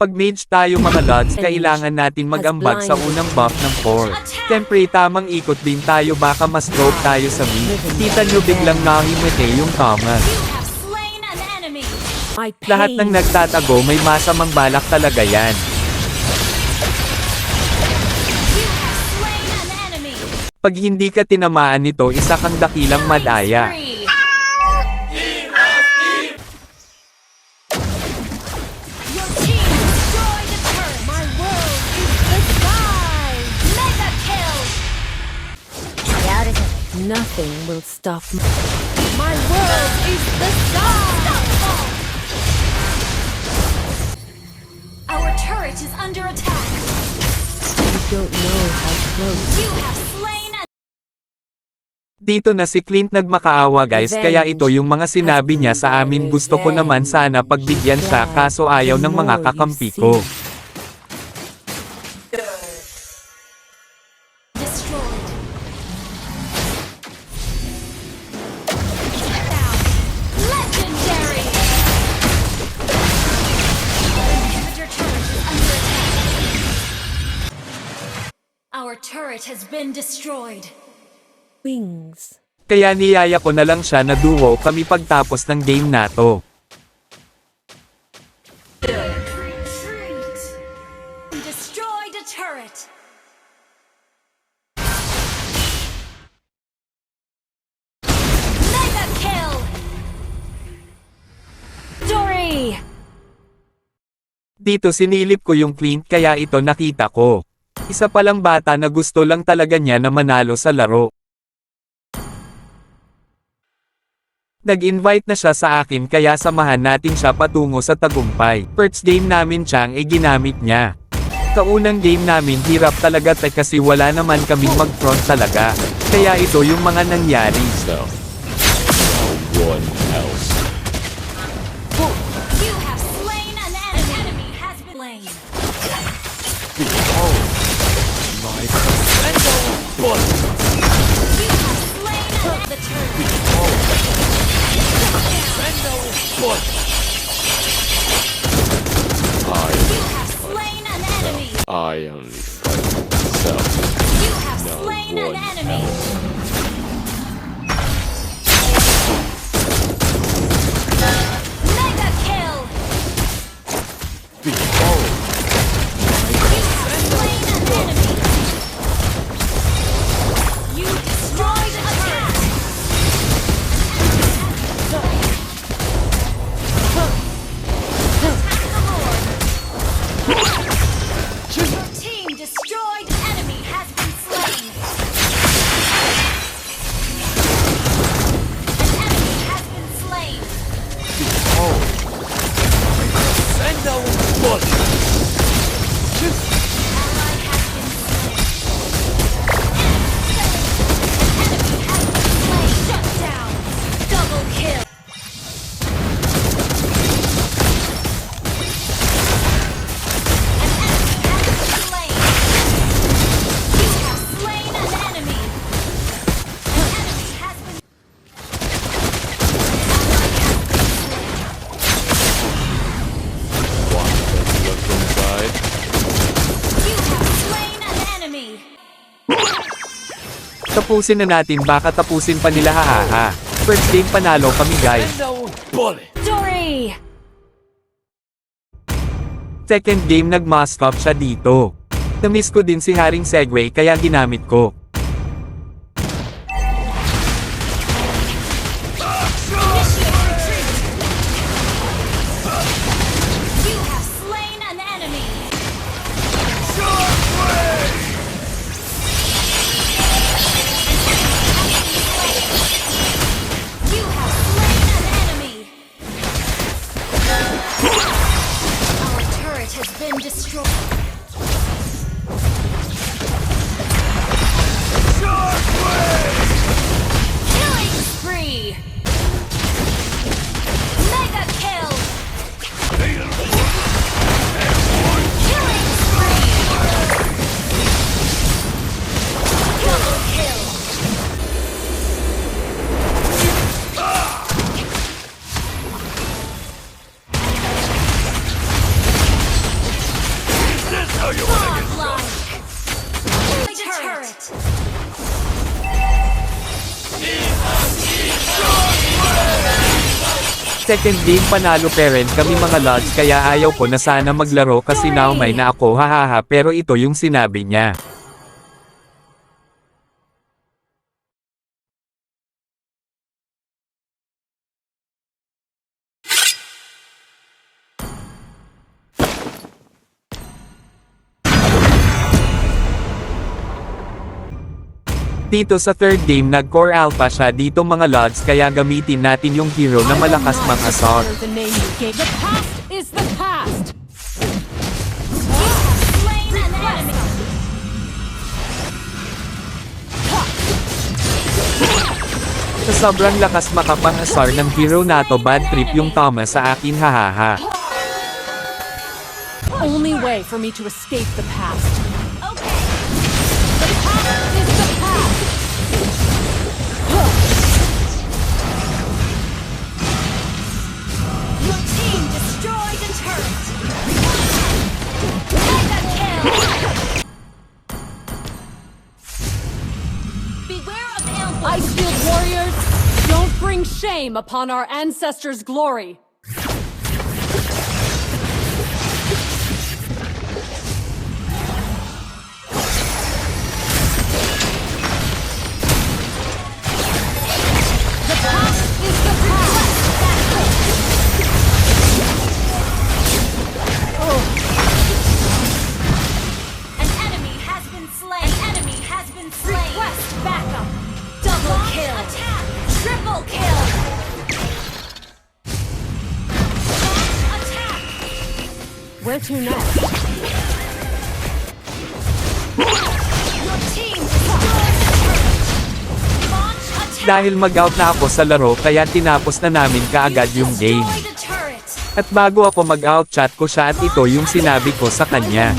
Pag mage tayo mga lods, kailangan natin mag-ambag sa unang buff ng 4. Siyempre tamang ikot din tayo baka mas drop tayo sa mid. Kita nyo biglang nangimete yung Thomas. Lahat ng nagtatago may masamang balak talaga yan. Pag hindi ka tinamaan nito, isa kang dakilang madaya. Nothing will stop me. My world is the sky. Our turret is under attack. You don't know how close. You have slain an Dito na si Clint nagmakaawa guys kaya ito yung mga sinabi niya sa amin gusto ko naman sana pagbigyan siya kaso ayaw ng mga kakampi ko. Turret has been destroyed. Wings. Kaya niyaya ko na lang siya na duo kami pagtapos ng game na to. Retreat. Destroyed a turret. Mega kill. Dory. Dito sinilip ko yung Clint kaya ito nakita ko. Isa palang bata na gusto lang talaga niya na manalo sa laro. Nag-invite na siya sa akin kaya samahan natin siya patungo sa tagumpay. First game namin siyang e ginamit niya. Kaunang game namin hirap talaga te kasi wala naman kaming mag-front talaga. Kaya ito yung mga nangyari. So, one I, You have slain an enemy. I only fight myself. You have No slain an enemy. else. Tapusin na natin baka tapusin pa nila hahaha. First game panalo kami guys. Dory. Second game nag-mask up siya dito. Namiss ko din si Haring Segway kaya ginamit ko. Has been destroyed. Second game panalo pa rin kami mga lods kaya ayaw ko na sana maglaro kasi naumay na ako hahaha pero ito yung sinabi niya. Dito sa third game nag-core alpha siya dito mga lods kaya gamitin natin yung hero na malakas mang assault. Sa sobrang lakas makapang-asar ng hero nato bad trip yung Thomas sa akin hahaha. Only way for me to escape the past. Bring shame upon our ancestors' glory. Triple kill. Attack. Where to next? Your team destroyed the turret. Launch attack. Dahil mag-out na ako sa laro kaya tinapos na namin kaagad yung game. Destroy the turret. At bago ako mag-out chat ko siya at ito yung sinabi ko sa kanya.